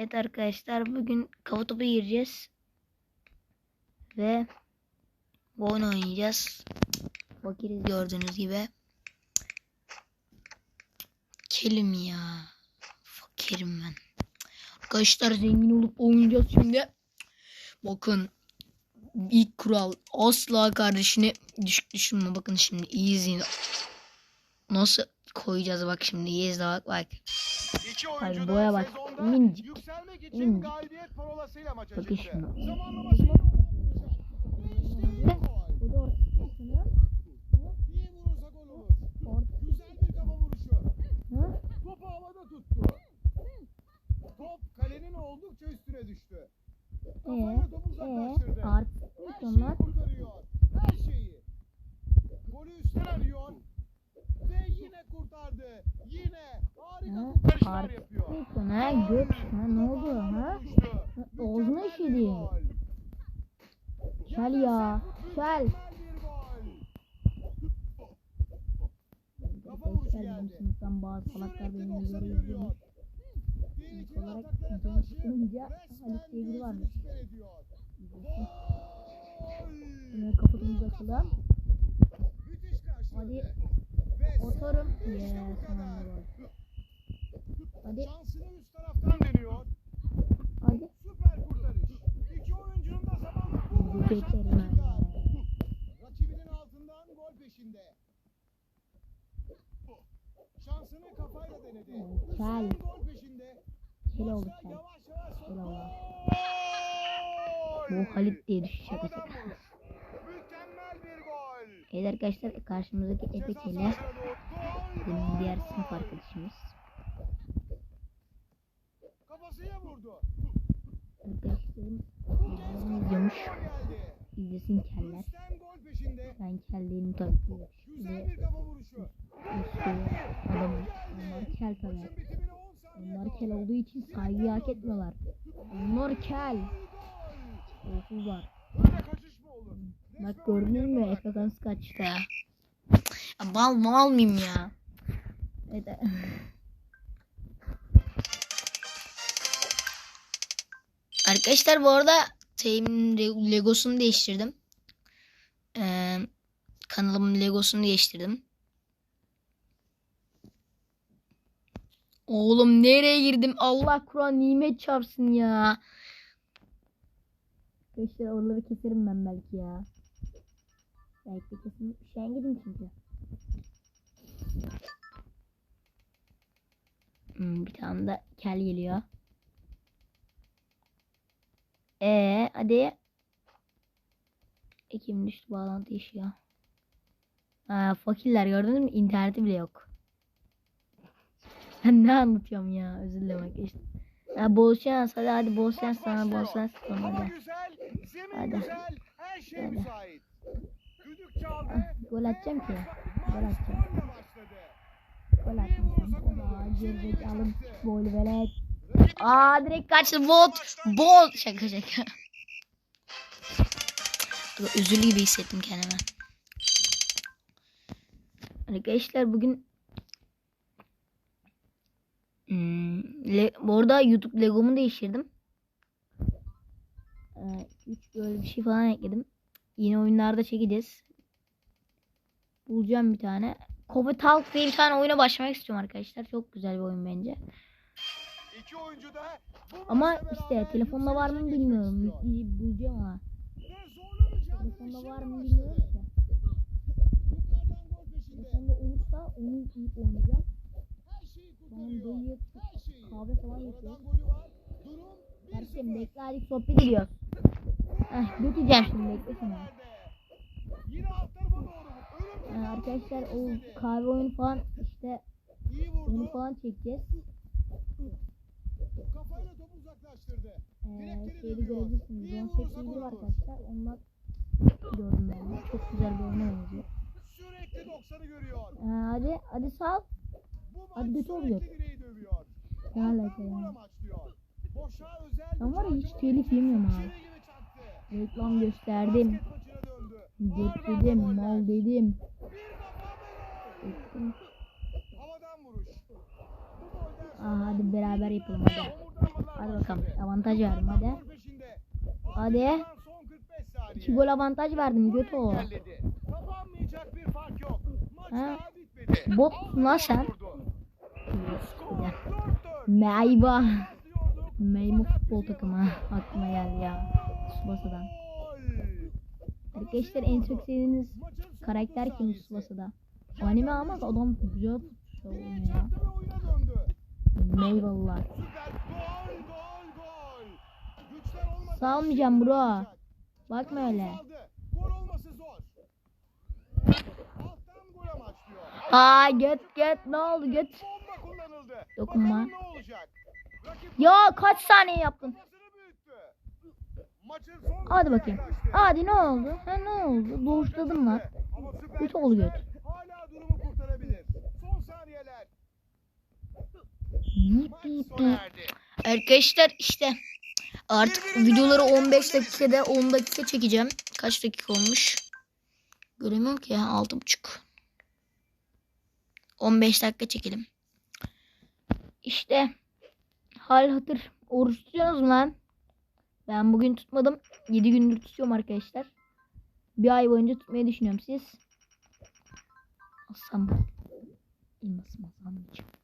Evet arkadaşlar bugün kafa topu gireceğiz. Ve oyun oynayacağız. Fakiriz gördüğünüz gibi. Kelim ya. Fakirim ben. Arkadaşlar zengin olup oynayacağız şimdi. Bakın ilk kural asla kardeşini düşük düşürme. Bakın şimdi izleyin. Nasıl koyacağız bak şimdi iyi izle bak bak. Boya bak, bir kafa vuruşu. Topu havada tuttu. Top kalenin oldukça üstüne düştü. Kafayla topu uzaklaştırdı. artık Her şeyi kurtarıyor. Her şeyi. Golü üstten arıyor. Ve yine kurtardı. Yine harika Ha, göt ha ne oldu ha? Ağzına işedi. Kel ya. Kel. Arkadaşlar bizim sınıftan bazı salaklar benim izliyor. İlk olarak canı sıkılınca Halit diye biri. İzlesin. Böyle kapatımızı açalım. Hadi. Oturum. Yes. Gol. Hadi. Şansını üst taraftan deniyor. Hadi. Süper kurtarış. İki oyuncunun da zamanla bu ben. Rakibinin altından gol peşinde. Şansını kafayla denedi. Üstten gol peşinde. Kel oldu. Yavaş yavaş sona- oldu. Gol! Bu Halit diye gol. Evet arkadaşlar karşımızdaki. Gol! Benim diğer sınıf arkadaşımız. Kafasıyla vurdu. Arkadaşlarım geldi. İzlesin keller. Ben kellerini takip Ve adamım. Onlar kel tabii. Maçın bitimine 10 saniye Onlar kel olduğu için saygıyı hak etmiyorlar. Onlar kel. Korku var. Böyle kaçış mı olur? Bak gördün mü Efe nasıl kaçtı ya. ya bal mal mıyım ya? Evet. Arkadaşlar bu arada şeyimin re- Legosunu değiştirdim. Ee, kanalımın Legosunu değiştirdim. Oğlum nereye girdim? Allah Kur'an nimet çarpsın ya. Arkadaşlar oraları keserim ben belki ya. Belki kesin şeyen gidin çünkü. Hmm, bir tane de kel geliyor. Ee, hadi. Ekim düştü bağlantı işi ya. Ha, fakirler gördünüz mü? İnterneti bile yok. Ben ne anlatıyorum ya? Özür dilerim arkadaşlar. Ha, bol şans. Hadi hadi bol şans sana bol şans. Zemin Hadi. şey Hadi. çaldı. Ah, gol atacağım ki. Gol atacağım. Gol atmayacağım. gol Aa, gibi gerizekalı çaktı. gol velet. Aa direkt kaçtı bot. Bot. Şaka şaka. Üzülü gibi hissettim kendimi. Arkadaşlar bugün hmm, le, YouTube Lego'mu değiştirdim. Ee, üç böyle bir şey falan ekledim. Yine oyunlarda çekeceğiz. Bulacağım bir tane. Kobe Talk diye bir tane oyuna başlamak istiyorum arkadaşlar. Çok güzel bir oyun bence. İki oyuncu da Ama işte telefonda var mı bilmiyorum. bulacağım ama. Telefonda var mı bilmiyorum ki. Telefonda olursa onu yükleyip oynayacağım. Her şeyi. kahve falan yapıyor. Oradan golü var. Durum 1-0. Erken bekle hadi sohbet ediyoruz. Heh götüreceğim şimdi bekle şimdi. Nerede? Yine alt tarafa doğru. Ölüm Ee, arkadaşlar o kahve oyunu falan işte onu falan çekeceğiz. Kafayla topu uzaklaştırdı. Ee, şeyde görebilirsiniz. Jonset diye biri var arkadaşlar. Onlar gördüm ben. Çok güzel bir oyun oynuyor. Sürekli 90'ı görüyor. Ee, hadi hadi sal. Bu Hadi sürekli oluyor. gol. Boşa özel Ben var ya hiç telif yemiyorum abi. Reklam gösterdim. Oradan dedim, mal dedim. Gol. Ettim. Havadan vuruş. Aa, hadi beraber yapalım hadi. Hadi bakalım. Avantaj verdim hadi. Hadi. Son 45 saniye. 2 gol avantaj verdim göt o. Ha? Bot lan sen. vurdu. Skor Güzel. 4-4. Meyva. Fakat futbol takımı aklıma geldi ya. Tsubasa'dan. Gol. Arkadaşlar en çok sevdiğiniz karakter 30 kim? O anime ama adam güzel futbol Direğe oynuyor Meyvallah. Salmayacağım şimdi bro. Bakma öyle. Aa göt göt ne oldu göt? Dokunma. Ya kaç saniye yaptın? Hadi bakayım. Hadi ne oldu? Ha ne oldu? Doğuşladım lan. Kötü oldu göt. Hala durumu kurtarabilir. Arkadaşlar işte artık videoları 15 dakikada 10 dakika çekeceğim. Kaç dakika olmuş? Göremiyorum ki ya 6.5. 15 dakika çekelim. İşte hal hatır. Oruç tutuyorsunuz mu lan? Ben bugün tutmadım. 7 gündür tutuyorum arkadaşlar. Bir ay boyunca tutmayı düşünüyorum siz. Asam. İlmasım asamayacağım.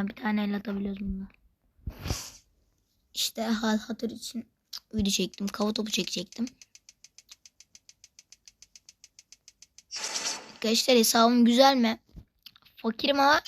Ha, bir tane el atabiliyoruz bununla. İşte hal hatır için video çektim. Kava topu çekecektim. Arkadaşlar hesabım güzel mi? Fakirim ama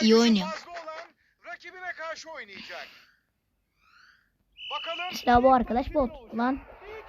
İyi gücü oynuyor. fazla olan rakibine karşı oynayacak. Bakalım mesela bu arkadaş bot. Ulan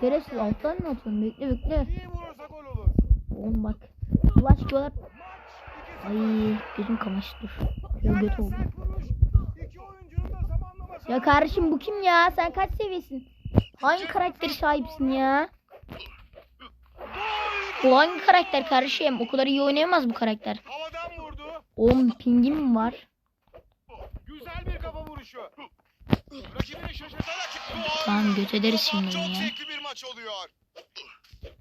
şerefsiz alttan mı atıyorsun? Bekle bekle. İyi vurursa gol olur. Oğlum bak. Ulaş diyorlar. Maç 2-0. Ay gözüm kamaştı dur. Yerden oldu. Ya kardeşim bu kim ya? Sen kaç seviyesin? Hangi karakteri sahipsin ya? Bu hangi karakter kardeşim? O kadar iyi oynayamaz bu karakter. Havadan vurdu. Oğlum pingim var? Güzel bir kafa vuruşu. Rakibini şaşırtarak gol. Tamam göt ederiz şimdi ya. bir maç oluyor.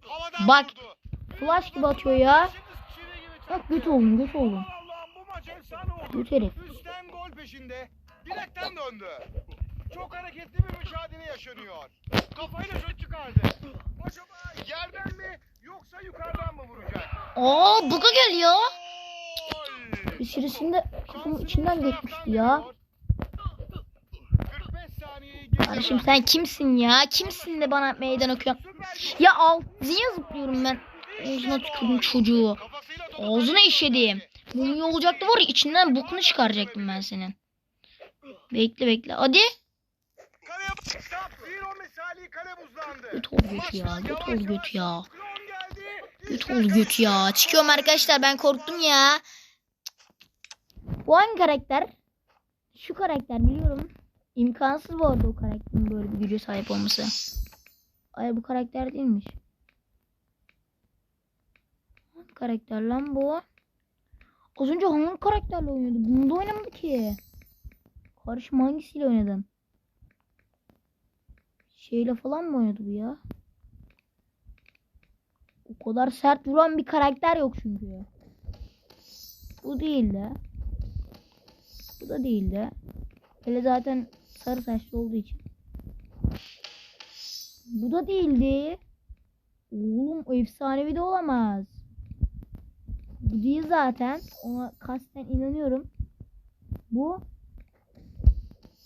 Havadan Bak. vurdu. Flash gibi atıyor ya. Bak göt oldum göt oldum. Maç efsane oldu. Herif. Üstten gol peşinde. Direkten döndü. Çok hareketli bir mücadele yaşanıyor. Kafayla şut çıkardı. Acaba yerden mi yoksa yukarıdan mı vuracak? Aa buga geliyor. İçerisinde Şansını içinden geçmişti ya. veriyor. 45 saniyeyi geride Kardeşim sen kimsin ya? Kimsin de bana meydan okuyorsun? Ya ağzına zıplıyorum ben. Ağzına tükürdüm çocuğu. Ağzına işediğim. Bu iyi olacaktı var ya içinden bokunu çıkaracaktım ben senin. Bekle bekle. Hadi. Göt ol göt ya. Göt ol göt ya. Göt ol göt ya. Çıkıyorum arkadaşlar ben korktum ya. Bu hangi karakter? Şu karakter biliyorum. İmkansız bu arada o karakterin böyle bir güce sahip olması. Ay bu karakter değilmiş. Hangi karakter lan bu? Az önce hangi karakterle oynuyordu? Bunda oynamadı ki. Karışım hangisiyle oynadın? Şeyle falan mı oynadı bu ya? O kadar sert vuran bir karakter yok çünkü. Bu değil de. Bu da değil de. Hele zaten sarı saçlı olduğu için. Bu da değildi. Oğlum efsanevi de olamaz. Bu değil zaten. Ona kasten inanıyorum. Bu.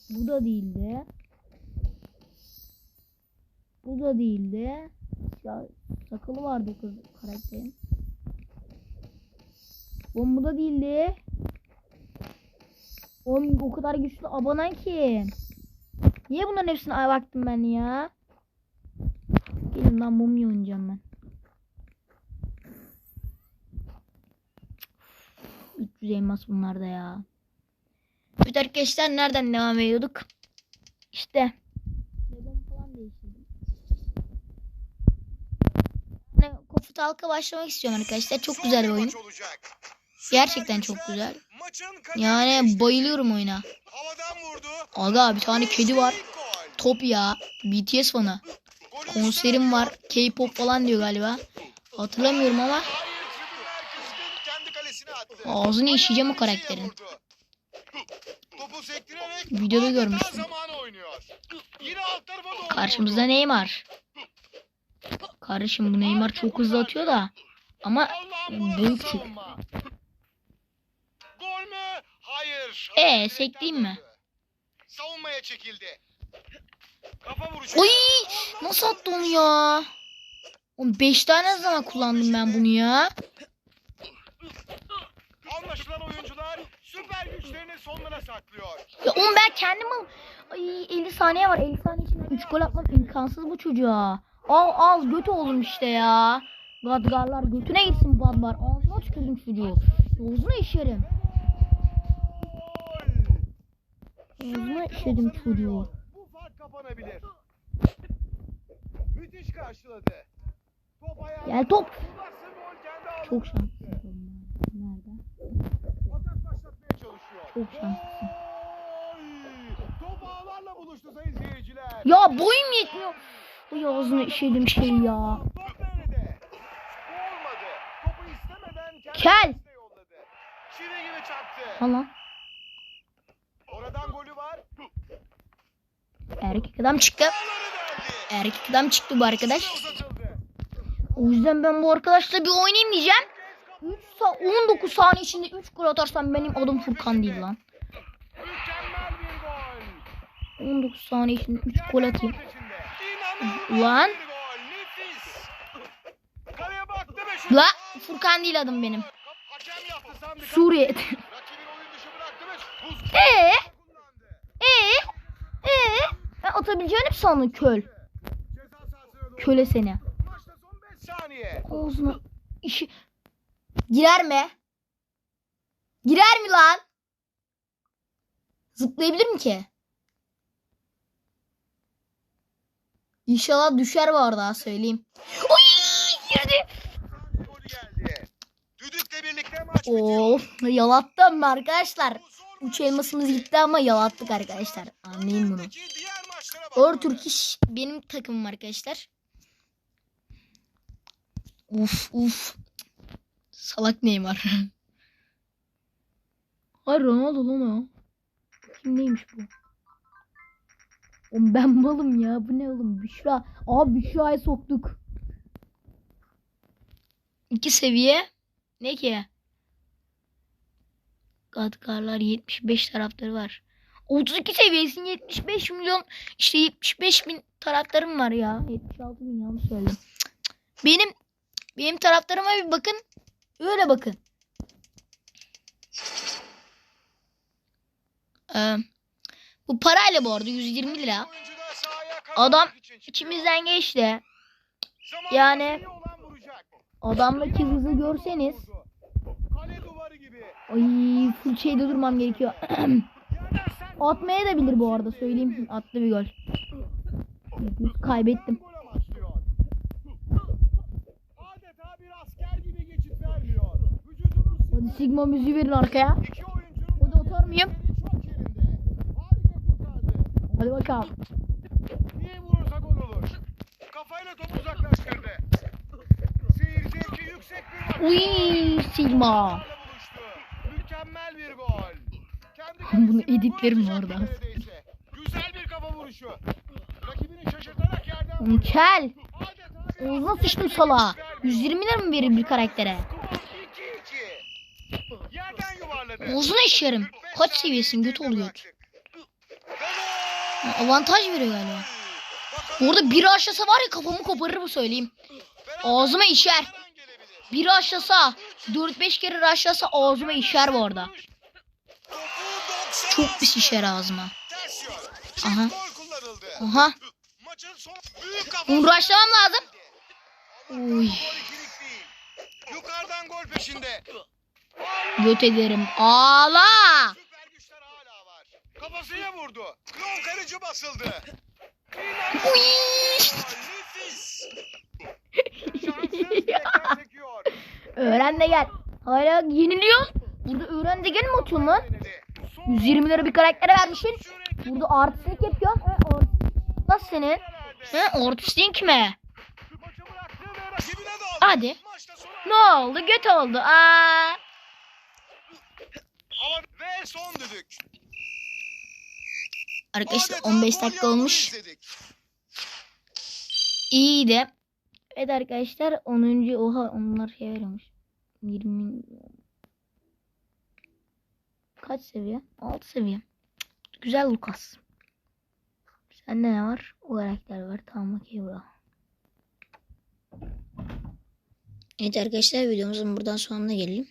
Bu da değildi. Bu da değildi. Ya sakalı vardı kız karakterin. Bu da değildi. Oğlum o kadar güçlü abanan ki. Niye bunların hepsine baktım ben ya? Gelin lan mumya oynayacağım ben. 300 elmas bunlar da ya. Evet arkadaşlar nereden devam ediyorduk? İşte. Legon falan değiştirdim. Yani Kofu Talk'a başlamak istiyorum arkadaşlar. Çok güzel bir oyun. Gerçekten çok güzel. Yani bayılıyorum oyuna. Aga bir tane kedi var. Top ya. BTS. Golü Konserim var. K-pop falan diyor galiba. Hatırlamıyorum ama Ağzını işeyeceğim o karakterin. Videoda görmüştüm. Karşımızda. Neymar. Kardeşim bu Neymar çok hızlı atıyor da. Ama büyük çık. Hayır. Ee, sekteyim mi? Savunmaya çekildi. Kafa vuruşu. Oy! Nasıl attı onu ya? 5 tane zaman kullandım ben bunu ya. Süper güçlerini sonlara saklıyor. Ya oğlum ben kendim al. Ay 50 saniye var. 50 saniye içinde 3 gol atmak imkansız bu çocuğa. Al al götü oğlum işte ya. Gadgarlar götüne gitsin badbar. Ağzına tükürdüm çocuğu. Ağzına işerim. Ağzına işedim çocuğu. Bu fark kapanabilir. Müthiş karşıladı. Top ayağına. Gel top. Çok attı. Çok şanslısın. Ya boyum yetmiyor. Ay ağzına işedim şey ya. Kel. kalesine yolladı. Çivi gibi çarptı. Al lan. Oradan golü var. Erkek adam çıktı. Erkek adam çıktı bu arkadaş. O yüzden ben bu arkadaşla bir. 3 sa 19 saniye içinde 3 gol atarsam benim adım Furkan değil lan. Mükemmel bir gol. 19 saniye içinde 3 gol atayım. şut. La Furkan değil adım benim. Suriye. Rakibini oyun dışı bıraktı ve buz Ee? kullandı. Ee? Ee? Ben atabileceğini mi sandın köl? Köle seni. Maçta son 5 saniye. Ağzına işi... Girer mi? Girer mi lan? Zıplayabilir mi ki? İnşallah düşer bu arada söyleyeyim. Oy! Girdi. Of yalattım arkadaşlar. Üç elmasımız gitti ama yalattık arkadaşlar. Anlayın bunu. Or iş benim takımım arkadaşlar. Uf uf. Salak Neymar. Ay Ronaldo lan o. Kim neymiş bu? Oğlum ben malım ya. Bu ne oğlum? Büşra. Aa Büşra'yı soktuk. İki seviye. Ne ki? Gadgarlar 75 taraftarı var. 32 seviyesin 75 milyon işte 75 bin taraftarım var ya. 76 bin yanlış söyledim. Benim benim taraftarıma bir bakın. Öyle bakın. Ee, bu parayla bu arada 120 lira. Adam. İçimizden geçti. Yani-. Adamdaki hızı görseniz. Ay full şeyde durmam gerekiyor. Atmaya da bilir bu arada söyleyeyim. Attı bir gol. Kaybettim. gol amaçlıyor. Adeta bir asker gibi geçit vermiyor. Vücudunu Hadi Sigma müziği verin arkaya. çok yerinde. Harika kurtardı. Hadi bakalım. İyi vurursa gol olur. Kafayla topu uzaklaştırdı. Seyirci iki yüksek bir. Uy Sigma. Mükemmel bir gol. Kendi Bunu editlerim bu neredeyse. Güzel bir kafa vuruşu. Rakibini şaşırtarak yerden vurdu. Kel. Asker sıçtım vermiyor. 120 lira mı verir bir karaktere? Ağzına işerim. 45 Kaç seviyesin göt oluyor. Avantaj veriyor galiba. Bakalım Orada biri aşağısa var ya kafamı koparır bu söyleyeyim. Ağzıma işer. Biri aşağısa 4-5 kere aşağısa ağzıma işer bu arada. Topu 90 Çok pis işer ağzıma. Aha. Aha. Uğraşlamam lazım. Uy. Yukarıdan gol peşinde. Göt ederim. Ağla. Süper güçler hala var. Kafasıyla vurdu. Klon karıcı basıldı. Uy. Nefis. Şanssız direkten sekiyor. Öğren de gel. Hala yeniliyor. Burada öğren de gel mi atıyorsun lan? Denedi. Son 120 lira bir karaktere vermişsin. Burada artistlik yapıyorsun. He, artist. Nasıl senin? ve rakibine daldı. Hadi. Ne oldu? Göt oldu. Aa. Ve son düdük. Arkadaşlar Adeta 15 gol dakika olmuş. izledik. İyi de. Evet arkadaşlar 10. oha onlar şey veriyormuş. 20 Kaç seviye? 6 seviye. Güzel Lucas. Sende ne var? O karakter var. Tamam okey bro. Evet arkadaşlar videomuzun buradan sonuna gelelim.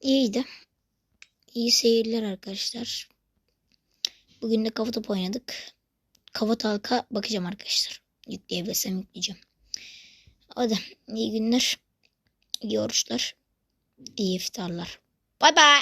İyiydi. İyi seyirler arkadaşlar. Bugün de kafa topu oynadık. Kafa talka bakacağım arkadaşlar. Yükleyebilirsem yükleyeceğim. Hadi iyi günler. iyi oruçlar. iyi iftarlar. Bay bay.